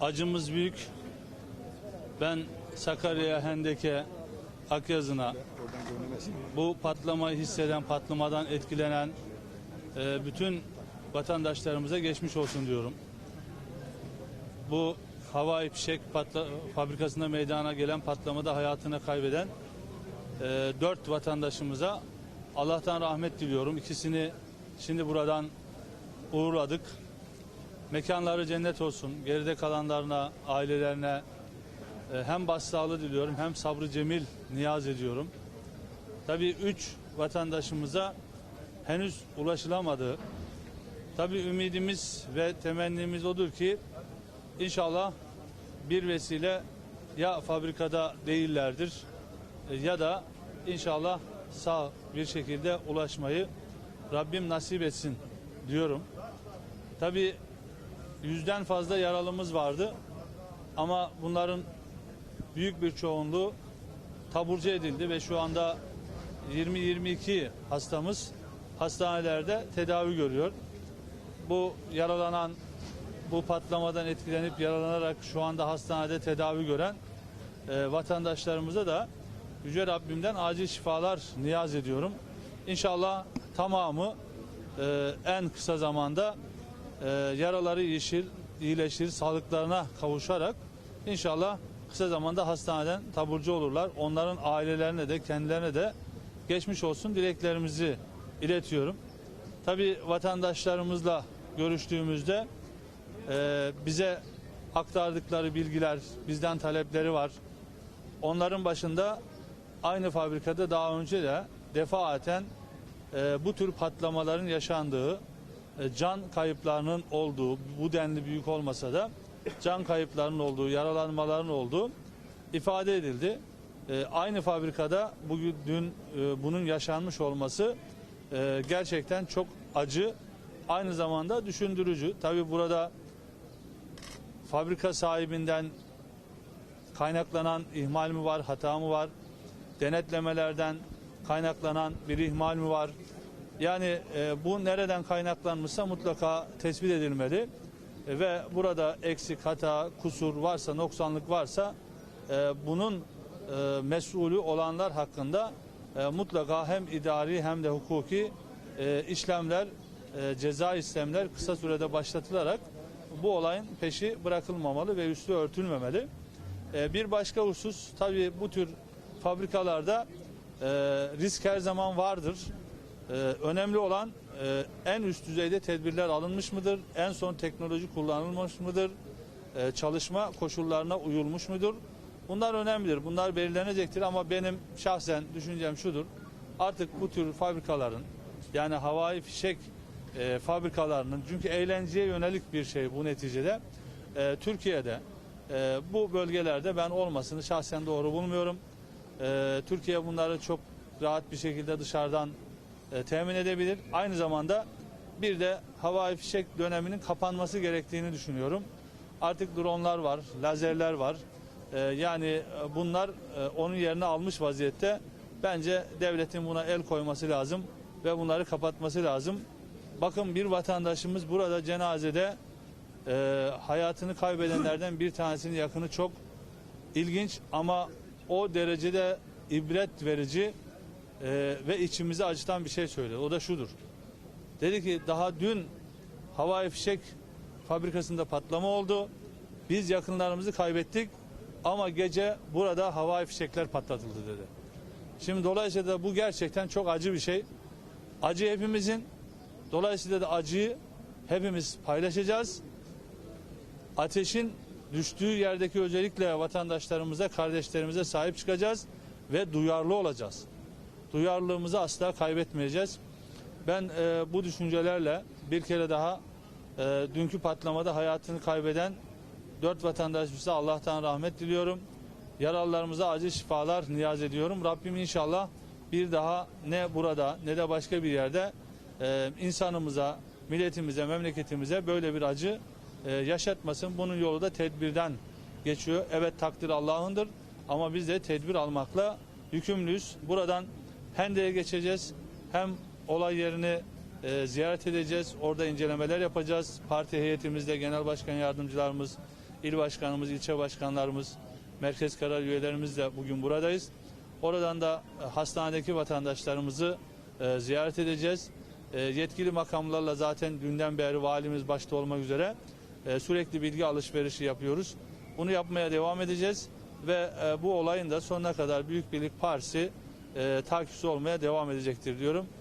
Acımız büyük. Ben Sakarya, Hendek'e, Akyazı'na bu patlamayı hisseden, patlamadan etkilenen e, bütün vatandaşlarımıza geçmiş olsun diyorum. Bu havai fişek patla, fabrikasında meydana gelen patlamada hayatını kaybeden e, dört vatandaşımıza Allah'tan rahmet diliyorum. İkisini şimdi buradan uğurladık. Mekanları cennet olsun. Geride kalanlarına, ailelerine e, hem başsağlığı diliyorum hem sabrı cemil niyaz ediyorum. Tabii üç vatandaşımıza henüz ulaşılamadı. Tabii ümidimiz ve temennimiz odur ki inşallah bir vesile ya fabrikada değillerdir e, ya da inşallah sağ bir şekilde ulaşmayı Rabbim nasip etsin diyorum. Tabii yüzden fazla yaralımız vardı ama bunların büyük bir çoğunluğu taburcu edildi ve şu anda 20-22 hastamız hastanelerde tedavi görüyor. Bu yaralanan, bu patlamadan etkilenip yaralanarak şu anda hastanede tedavi gören e, vatandaşlarımıza da Yüce Rabbimden acil şifalar niyaz ediyorum. İnşallah tamamı e, en kısa zamanda e, yaraları iyileşir, iyileşir, sağlıklarına kavuşarak inşallah kısa zamanda hastaneden taburcu olurlar. Onların ailelerine de kendilerine de geçmiş olsun dileklerimizi iletiyorum. Tabi vatandaşlarımızla görüştüğümüzde e, bize aktardıkları bilgiler, bizden talepleri var. Onların başında aynı fabrikada daha önce de defaaten e, bu tür patlamaların yaşandığı, can kayıplarının olduğu, bu denli büyük olmasa da can kayıplarının olduğu, yaralanmaların olduğu ifade edildi. E, aynı fabrikada bugün dün e, bunun yaşanmış olması e, gerçekten çok acı, aynı zamanda düşündürücü. Tabi burada fabrika sahibinden kaynaklanan ihmal mi var, hata mı var? Denetlemelerden kaynaklanan bir ihmal mi var? Yani e, bu nereden kaynaklanmışsa mutlaka tespit edilmeli. E, ve burada eksik, hata, kusur varsa, noksanlık varsa e, bunun e, mesulü olanlar hakkında e, mutlaka hem idari hem de hukuki e, işlemler, e, ceza işlemler kısa sürede başlatılarak bu olayın peşi bırakılmamalı ve üstü örtülmemeli. E, bir başka husus tabii bu tür fabrikalarda e, risk her zaman vardır. E, önemli olan e, en üst düzeyde tedbirler alınmış mıdır? En son teknoloji kullanılmış mıdır? E, çalışma koşullarına uyulmuş mudur? Bunlar önemlidir. Bunlar belirlenecektir ama benim şahsen düşüncem şudur. Artık bu tür fabrikaların yani havai fişek e, fabrikalarının çünkü eğlenceye yönelik bir şey bu neticede. E, Türkiye'de e, bu bölgelerde ben olmasını şahsen doğru bulmuyorum. E, Türkiye bunları çok rahat bir şekilde dışarıdan e, temin edebilir. Aynı zamanda bir de havai fişek döneminin kapanması gerektiğini düşünüyorum. Artık dronlar var, lazerler var. E, yani e, bunlar e, onun yerini almış vaziyette. Bence devletin buna el koyması lazım ve bunları kapatması lazım. Bakın bir vatandaşımız burada cenazede hayatını kaybedenlerden bir tanesinin yakını çok ilginç ama o derecede ibret verici e, ve içimizi acıtan bir şey söyledi. O da şudur. Dedi ki daha dün havai fişek fabrikasında patlama oldu. Biz yakınlarımızı kaybettik ama gece burada havai fişekler patlatıldı dedi. Şimdi dolayısıyla da bu gerçekten çok acı bir şey. Acı hepimizin. Dolayısıyla da acıyı hepimiz paylaşacağız. Ateşin düştüğü yerdeki özellikle vatandaşlarımıza, kardeşlerimize sahip çıkacağız ve duyarlı olacağız. Duyarlılığımızı asla kaybetmeyeceğiz. Ben e, bu düşüncelerle bir kere daha e, dünkü patlamada hayatını kaybeden dört vatandaşımıza Allah'tan rahmet diliyorum. Yaralılarımıza acil şifalar niyaz ediyorum. Rabbim inşallah bir daha ne burada ne de başka bir yerde e, insanımıza, milletimize, memleketimize böyle bir acı e, yaşatmasın. Bunun yolu da tedbirden geçiyor. Evet takdir Allah'ındır ama biz de tedbir almakla yükümlüyüz. Buradan Hende'ye geçeceğiz. Hem olay yerini e, ziyaret edeceğiz. Orada incelemeler yapacağız. Parti heyetimizde genel başkan yardımcılarımız, il başkanımız, ilçe başkanlarımız, merkez karar üyelerimiz de bugün buradayız. Oradan da e, hastanedeki vatandaşlarımızı e, ziyaret edeceğiz. E, yetkili makamlarla zaten dünden beri valimiz başta olmak üzere e, sürekli bilgi alışverişi yapıyoruz. Bunu yapmaya devam edeceğiz ve e, bu olayın da sonuna kadar Büyük Birlik Partisi e, takipçisi olmaya devam edecektir diyorum.